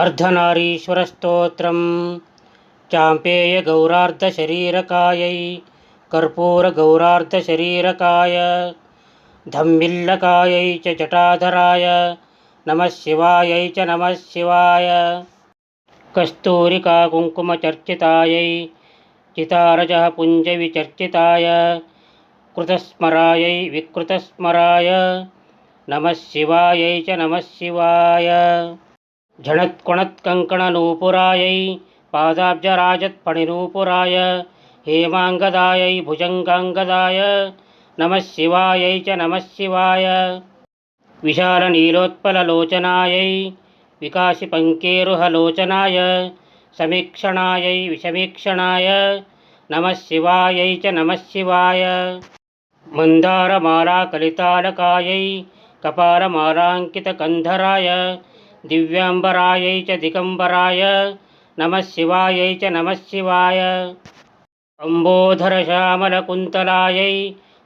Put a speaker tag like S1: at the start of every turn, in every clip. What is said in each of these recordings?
S1: अर्धनारीश्वरस्तोत्रं चाम्पेयगौरार्धशरीरकायै कर्पूरगौरार्धशरीरकाय धम्मिल्लकायै च जटाधराय नमः शिवायै च नमः शिवाय कस्तूरिकाकुङ्कुमचर्चितायै चितारजः पुञ्जविचर्चिताय कृतस्मरायै विकृतस्मराय नमः शिवायै च नमः शिवाय జణత్కొణత్కంకణనూపురాయై పాదాబ్జరాజత్పణినూపురాయ హేమాంగదాయై భుజంగాంగదాయ నమశివాయై చ నమశివాయ విశాలనీలోత్పలలోచనాయై వికాసిపంకేరుహలోచనాయ సమీక్షణాయై విషమీక్షణాయ నమశివాయై చ నమశివాయ మందారమాలాకలితాలకాయై కపాలమాలాంకితకంధరాయ దివ్యాంబరాయై చ దిగంబరాయ నమశివాయై చ నమశివాయ అంబోధరశ్యామలకుంతలాయై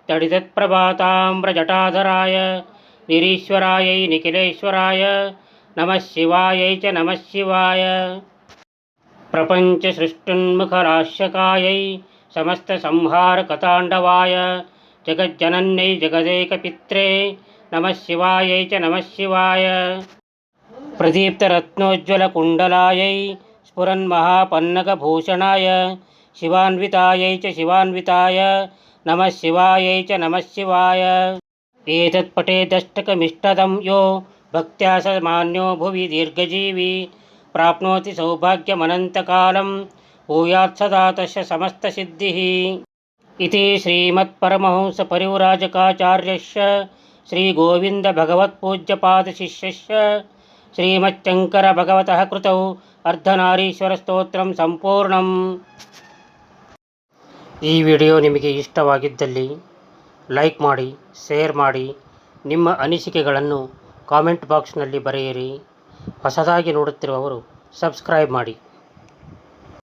S1: తడితత్ప్రభాతామ్రజటాధరాయ నిరీశ్వరాయై నిఖిలేశ్వరాయ నమశివాయై చ నమశివాయ ప్రపంచసృష్టున్ముఖరాశ్యకాయై సమస్తసంహారకతాండవాయ జగజ్జనన్యై జగదేకపిత్రే నమశివాయై చ నమశివాయ शिवाय प्रपञ्चसृष्टुन्मुखराश्यकायै समस्तसंहारकताण्डवाय जगज्जनन्यै जगदेकपित्रे नमः शिवायै च नमः शिवाय प्रदीप्तरत्नोज्ज्वलकुण्डलायै स्फुरन्महापन्नगभूषणाय शिवान्वितायै च शिवान्विताय नमः शिवायै च नमः शिवाय एतत्पठेदष्टकमिष्टदं यो भक्त्या स ಶ್ರೀಮಚ್ಚಂಕರ ಭಗವತಃ ಕೃತವು ಅರ್ಧನಾರೀಶ್ವರ ಸ್ತೋತ್ರಂ ಸಂಪೂರ್ಣಂ. ಈ ವಿಡಿಯೋ ನಿಮಗೆ ಇಷ್ಟವಾಗಿದ್ದಲ್ಲಿ ಲೈಕ್ ಮಾಡಿ, ಶೇರ್ ಮಾಡಿ, ನಿಮ್ಮ ಅನಿಸಿಕೆಗಳನ್ನು ಕಾಮೆಂಟ್ ಬಾಕ್ಸ್ನಲ್ಲಿ ಬರೆಯಿರಿ. ಹೊಸದಾಗಿ ನೋಡುತ್ತಿರುವವರು ಸಬ್ಸ್ಕ್ರೈಬ್ ಮಾಡಿ.